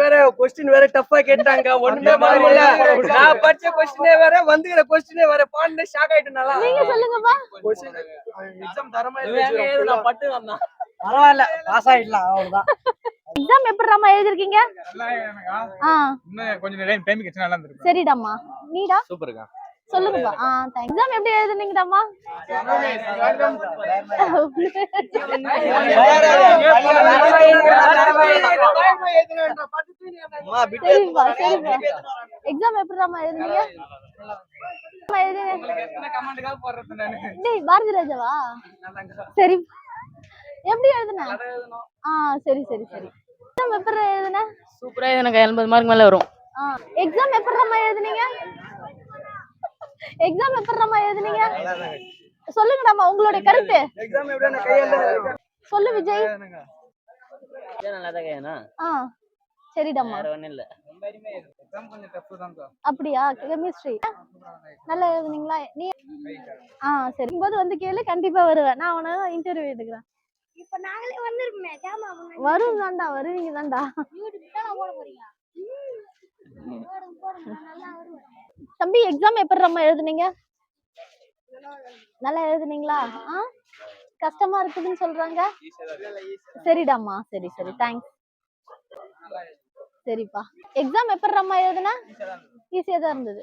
வேற கொஸ்டின் வேற டஃப்பா கேட்டாங்க. ஒண்ணுமே நான் படிச்ச கொஸ்டினே வேற வந்துகிற கொஸ்டினே வேற. பாண்டு ஷாக் ஆயிட்டு நல்லா. நீங்க சொல்லுங்கப்பா. கொஸ்டின் எக்ஸாம் தரமா நான் பட்டு வந்தான் பரவாயில்ல பாஸ் ஆயிடலாம் அவ்வளவுதான். எக்ஸாம் எப்படிடாமா எழுதிருக்கீங்க? ஆ. இன்னும் கொஞ்சம் டைம் நல்லா இருந்திருக்கும். சரிடாமா நீடா? சூப்பருக்கா. சொல்லுங்கப்பா. ஆ தேங்க் எக்ஸாம் எப்படி எழுதுனீங்கடாமா எக்ஸாம் எப்படிடாமா எழுதுனீங்க? அம்மா, எழுதுனீங்க டேய் பாரதி ராஜாவா? சரி. எப்படி எழுதுன? ஆ சரி சரி சரி. எக்ஸாம் எப்படி எழுதுன? சூப்பரா எனக்கு எண்பது மார்க் மேல வரும். ஆ எக்ஸாம் எப்படிடாமா எழுதுனீங்க? எக்ஸாம் எப்படிடாமா எழுதுனீங்க? சொல்லுங்கடாமா உங்களுடைய கருத்து. சொல்லு விஜய். நல்லா தான் கையாண்ணா ஆ சரிடாமா வேற ஒண்ணும் இல்ல. எக்ஸாம் கொஞ்சம் டஃப் தான் அப்படியா? கெமிஸ்ட்ரி நல்லா எழுதுனீங்களா? நீ ஆ சரி. போது வந்து கேளு கண்டிப்பா வருவேன். நான் அவனை இன்டர்வியூ எடுக்கிறேன். இப்ப நாங்களே கேமா வரும் வருவீங்க யூடியூப் தான் போட போறீங்க தம்பி எக்ஸாம் எப்படி நம்ம எழுதுனீங்க? நல்லா எழுதுனீங்களா? ஆ? கஷ்டமா இருக்குதுன்னு சொல்றாங்க? சரிடாம்மா. சரி சரி. தேங்க்ஸ் சரிப்பா. எக்ஸாம் எப்படி நம்ம எழுதுனா? ஈஸியா தான் இருந்தது.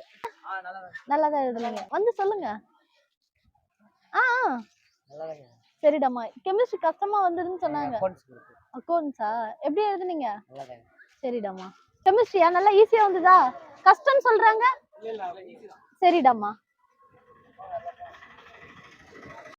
நல்லா தான் எழுதுனீங்க. வந்து சொல்லுங்க. ஆ. சரிடாம்மா. கெமிஸ்ட்ரி கஷ்டமா வந்ததுன்னு சொன்னாங்க. அக்கௌண்ட்ஸா எப்படி எழுதுனீங்க? சரிடாம்மா. கெமிஸ்ட்ரியா நல்லா ஈஸியா வந்ததா? கஷ்டம்னு சொல்றாங்க? சரிடாம்மா.